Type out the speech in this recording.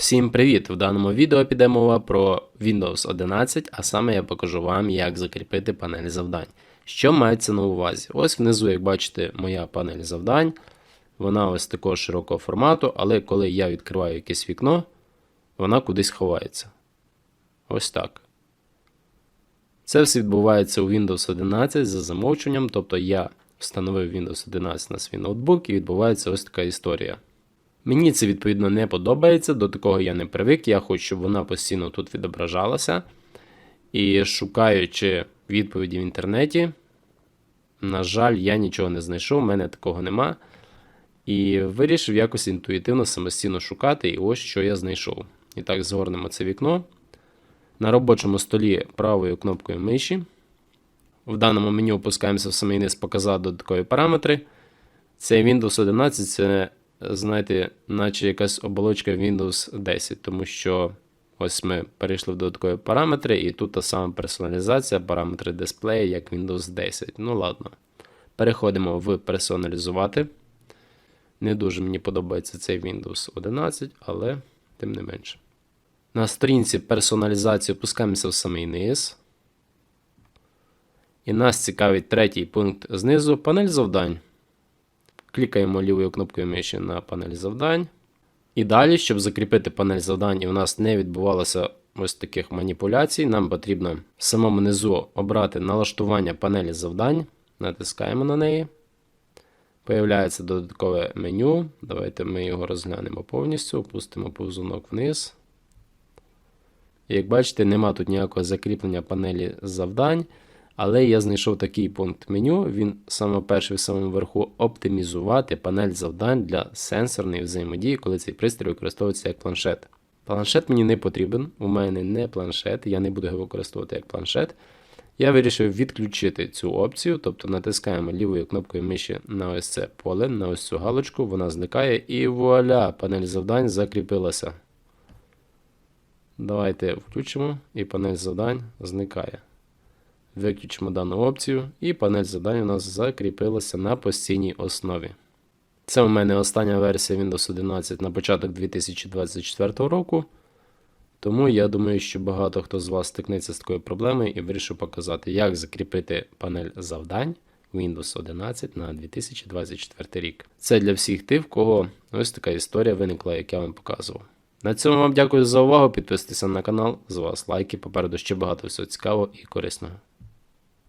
Всім привіт! В даному відео піде мова про Windows 11, а саме я покажу вам, як закріпити панель завдань. Що мається на увазі? Ось внизу, як бачите, моя панель завдань. Вона ось такого широкого формату, але коли я відкриваю якесь вікно, вона кудись ховається. Ось так. Це все відбувається у Windows 11 за замовчуванням, тобто я встановив Windows 11 на свій ноутбук і відбувається ось така історія. Мені це відповідно не подобається, до такого я не привик. Я хочу, щоб вона постійно тут відображалася. І шукаючи відповіді в інтернеті, на жаль, я нічого не знайшов, у мене такого нема. І вирішив якось інтуїтивно самостійно шукати, і ось що я знайшов. І так, згорнемо це вікно. На робочому столі правою кнопкою миші. В даному меню опускаємося в самий низ показати додаткові параметри. Це Windows 11, це знаєте, наче якась оболочка Windows 10, тому що ось ми перейшли в додаткові параметри, і тут та сама персоналізація, параметри дисплею, як Windows 10. Ну ладно. Переходимо в персоналізувати. Не дуже мені подобається цей Windows 11, але тим не менше. На сторінці персоналізації опускаємося в самий низ. І нас цікавить третій пункт знизу панель завдань. Клікаємо лівою кнопкою миші на панель завдань. І далі, щоб закріпити панель завдань і у нас не відбувалося ось таких маніпуляцій, нам потрібно в самому низу обрати налаштування панелі завдань. Натискаємо на неї. Появляється додаткове меню. Давайте ми його розглянемо повністю, опустимо повзунок вниз. І як бачите, нема тут ніякого закріплення панелі завдань. Але я знайшов такий пункт меню. Він саме перший в самому верху оптимізувати панель завдань для сенсорної взаємодії, коли цей пристрій використовується як планшет. Планшет мені не потрібен, у мене не планшет, я не буду його використовувати як планшет. Я вирішив відключити цю опцію, тобто натискаємо лівою кнопкою миші на ось це поле, на ось цю галочку, вона зникає, і вуаля, панель завдань закріпилася. Давайте включимо, і панель завдань зникає. Виключимо дану опцію, і панель завдань у нас закріпилася на постійній основі. Це у мене остання версія Windows 11 на початок 2024 року. Тому я думаю, що багато хто з вас стикнеться з такою проблемою і вирішив показати, як закріпити панель завдань Windows 11 на 2024 рік. Це для всіх тих, в кого ось така історія виникла, як я вам показував. На цьому вам дякую за увагу. Підписуйтесь на канал. З вас лайки. Попереду ще багато всього цікавого і корисного.